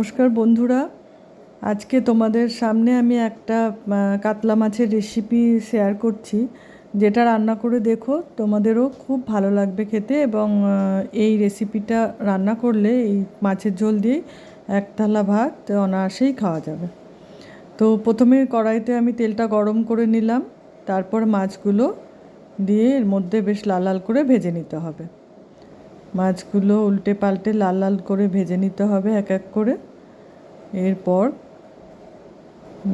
নমস্কার বন্ধুরা। আজকে তোমাদের সামনে আমি একটা কাতলা মাছের রেসিপি শেয়ার করছি, যেটা রান্না করে দেখো, তোমাদেরও খুব ভালো লাগবে খেতে এবং এই রেসিপিটা রান্না করলে এই মাছের ঝোল দিয়ে এক থালা ভাত অনায়াসেই খাওয়া যাবে। তো প্রথমে কড়াইতে আমি তেলটা গরম করে নিলাম, তারপর মাছগুলো দিয়ে এর মধ্যে বেশ লাল লাল করে ভেজে নিতে হবে। মাছগুলো উল্টে পাল্টে লাল লাল করে ভেজে নিতে হবে এক এক করে। এরপর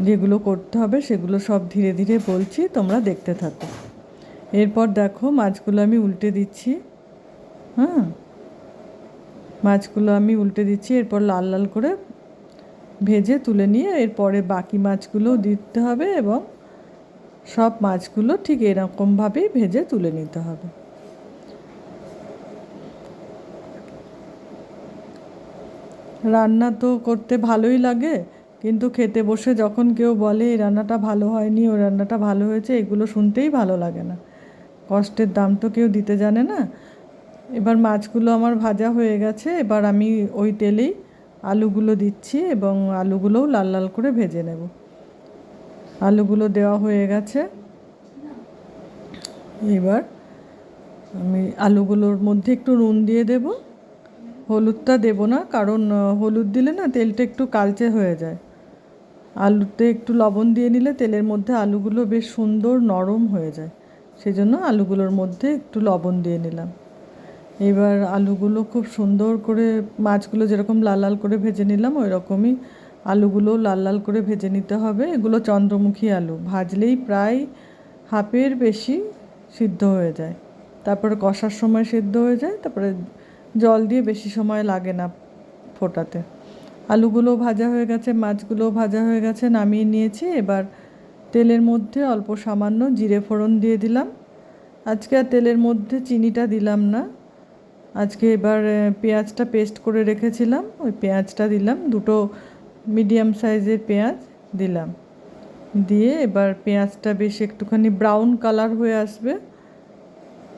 যেগুলো করতে হবে সেগুলো সব ধীরে ধীরে বলছি, তোমরা দেখতে থাকো। এরপর দেখো, মাছগুলো আমি উল্টে দিচ্ছি। হ্যাঁ মাছগুলো আমি উল্টে দিচ্ছি, এরপর লাল লাল করে ভেজে তুলে নিয়ে এরপরে বাকি মাছগুলো দিতে হবে এবং সব মাছগুলো ঠিক এরকমভাবেই ভেজে তুলে নিতে হবে। রান্না তো করতে ভালোই লাগে, কিন্তু খেতে বসে যখন কেউ বলে, এই রান্নাটা ভালো হয়নি, ওই রান্নাটা ভালো হয়েছে, এগুলো শুনতেই ভালো লাগে না। কষ্টের দাম তো কেউ দিতে জানে না। এবার মাছগুলো আমার ভাজা হয়ে গেছে, এবার আমি ওই তেলেই আলুগুলো দিচ্ছি এবং আলুগুলোও লাল লাল করে ভেজে নেব। আলুগুলো দেওয়া হয়ে গেছে। এবার আমি আলুগুলোর মধ্যে একটু নুন দিয়ে দেবো। হলুদটা দেবো না, কারণ হলুদ দিলে না তেলটা একটু কালচে হয়ে যায়। আলুতে একটু লবণ দিয়ে নিলে তেলের মধ্যে আলুগুলো বেশ সুন্দর নরম হয়ে যায়। সেজন্য আলুগুলোর মধ্যে একটু লবণ দিয়ে নিলাম। এবার আলুগুলো খুব সুন্দর করে মাছগুলো যেরকম লাল লাল করে ভেজে নিলাম ওই রকমই আলুগুলো লাল লাল করে ভেজে নিতে হবে। এগুলো চন্দ্রমুখী আলু, ভাজলেই প্রায় হাফের বেশি সিদ্ধ হয়ে যায়। তারপরে কষার সময় সিদ্ধ হয়ে যায়, তারপরে জল দিয়ে বেশি সময় লাগে না ফোটাতে। আলুগুলো ভাজা হয়ে গেছে মাছগুলো ভাজা হয়ে গেছে, নামিয়ে নিয়েছি। এবার তেলের মধ্যে অল্প সামান্য জিরে ফোড়ন দিয়ে দিলাম। আজকে আর তেলের মধ্যে চিনিটা দিলাম না। আজকে এবার পেঁয়াজটা পেস্ট করে রেখেছিলাম। ওই পেঁয়াজটা দিলাম, দুটো মিডিয়াম সাইজের পেঁয়াজ দিলাম। দিয়ে এবার পেঁয়াজটা বেশ একটুখানি ব্রাউন কালার হয়ে আসবে।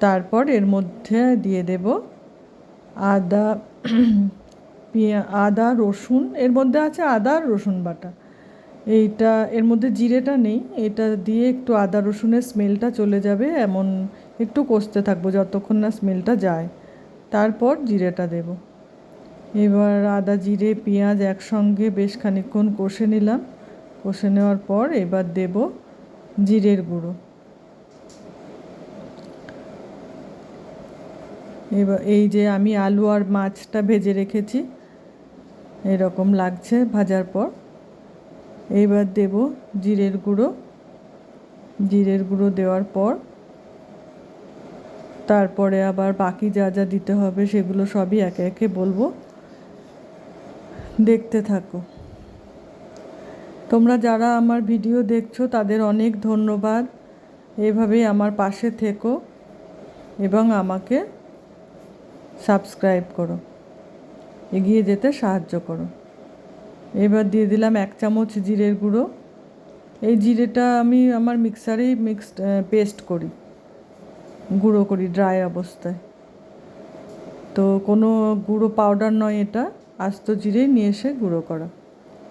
তারপর এর মধ্যে দিয়ে দেব আদা আদা, রসুন, এর মধ্যে আছে আদা রসুন বাটা। এইটা, এর মধ্যে জিরেটা নেই, এটা দিয়ে একটু আদা রসুনের স্মেলটা চলে যাবে, এমন একটু কষতে থাকব যতক্ষণ না স্মেলটা যায়। তারপর জিরেটা দেব। এবার আদা, জিরে, পেঁয়াজ একসঙ্গে বেশ খানিকক্ষণ কষে নিলাম। কষে নেওয়ার পর এবার দেব জিরের গুঁড়ো। এবার এই যে আমি আলু আর মাছটা ভেজে রেখেছি, এরকম লাগছে ভাজার পর। এইবার দেব জিরের গুঁড়ো। জিরের গুঁড়ো দেওয়ার পর তারপরে আবার বাকি যা যা দিতে হবে সেগুলো সবই একে একে বলব। দেখতে থাকো। তোমরা যারা আমার ভিডিও দেখছ তাদের অনেক ধন্যবাদ। এভাবেই আমার পাশে থেকো এবং আমাকে সাবস্ক্রাইব করো। এগিয়ে যেতে সাহায্য করো। এবার দিয়ে দিলাম এক চামচ জিরের গুঁড়ো। এই জিরেটা আমি আমার মিক্সারেই মিক্সড পেস্ট করি। গুঁড়ো করি ড্রাই অবস্থায়। তো কোনো গুঁড়ো পাউডার নয় এটা। আস্ত জিরেই নিয়ে এসে গুঁড়ো করা।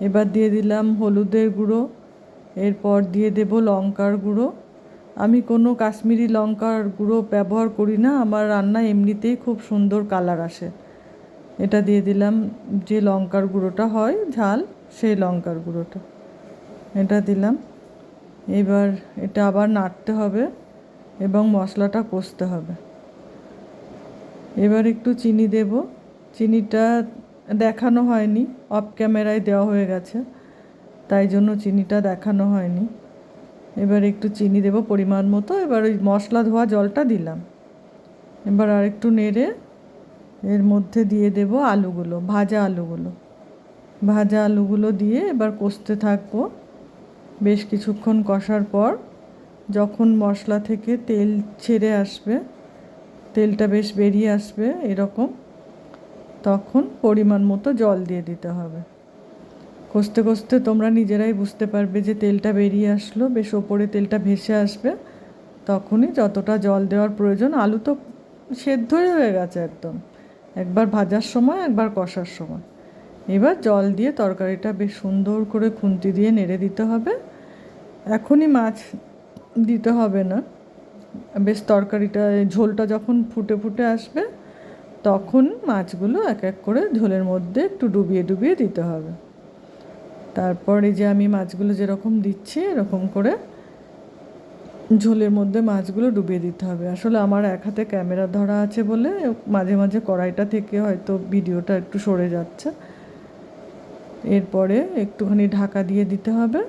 এবার দিয়ে দিলাম হলুদের গুঁড়ো। এরপর দিয়ে দেব লঙ্কার গুঁড়ো। আমি কোনো কাশ্মীরি লঙ্কার গুঁড়ো ব্যবহার করি না, আমার রান্না এমনিতেই খুব সুন্দর কালার আসে। এটা দিয়ে দিলাম যে লঙ্কার গুঁড়োটা হয়, ঝাল, সেই লঙ্কার গুঁড়োটা। এটা দিলাম। এবার এটা আবার নাড়তে হবে এবং মশলাটা কষতে হবে। এবার একটু চিনি দেব। চিনিটা দেখানো হয়নি, অফ ক্যামেরায় দেওয়া হয়ে গেছে, তাই জন্য চিনিটা দেখানো হয়নি। এবার একটু চিনি দেব পরিমাণ মতো, এবার ওই মশলা ধোয়া জলটা দিলাম। এবার আর একটু নেড়ে এর মধ্যে দিয়ে দেব আলুগুলো, ভাজা আলুগুলো। ভাজা আলুগুলো দিয়ে এবার কষতে থাকব। বেশ কিছুক্ষণ কষার পর যখন মশলা থেকে তেল ছেড়ে আসবে, তেলটা বেশ বেরিয়ে আসবে এরকম, তখন পরিমাণ মতো জল দিয়ে দিতে হবে। কষতে কষতে তোমরা নিজেরাই বুঝতে পারবে যে তেলটা বেরিয়ে আসলো, বেশ ওপরে তেলটা ভেসে আসবে। তখনই যতটা জল দেওয়ার প্রয়োজন, আলু তো সেদ্ধই হয়ে গেছে একদম। একবার ভাজার সময়, একবার কষার সময়। এবার জল দিয়ে তরকারিটা বেশ সুন্দর করে খুন্তি দিয়ে নেড়ে দিতে হবে। এখনই মাছ দিতে হবে না। বেশ তরকারিটা, ঝোলটা যখন ফুটে ফুটে আসবে, তখন মাছগুলো এক এক করে ঝোলের মধ্যে একটু ডুবিয়ে ডুবিয়ে দিতে হবে। তারপর এই যে আমি মাছগুলো যেরকম দিচ্ছি, এরকম করে ঝোলের মধ্যে মাছগুলো ডুবিয়ে দিতে হবে। আসলে আমার এক হাতে ক্যামেরা ধরা আছে বলে মাঝে মাঝে কড়াইটা থেকে হয়তো ভিডিওটা একটু সরে যাচ্ছে। এরপরে একটুখানি ঢাকা দিয়ে দিতে হবে।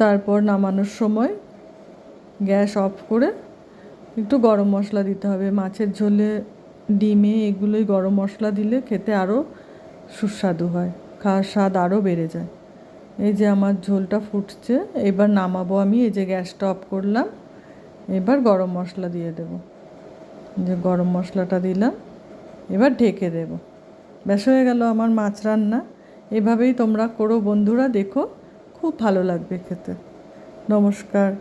তারপর নামানোর সময় গ্যাস অফ করে একটু গরম মশলা দিতে হবে। মাছের ঝোলে ডিমে এগুলোই গরম মশলা দিলে খেতে আরও সুস্বাদু হয়, খাওয়ার স্বাদ আরও বেড়ে যায়। এই যে আমার ঝোলটা ফুটছে, এবার নামাবো আমি, এই যে গ্যাসটা অফ করলাম, এবার গরম মশলা দিয়ে দেব। যে গরম মশলাটা দিলাম, এবার ঢেকে দেব। ব্যাস, হয়ে গেল আমার মাছ রান্না। এভাবেই তোমরা করো বন্ধুরা, দেখো, খুব ভালো লাগবে খেতে। নমস্কার।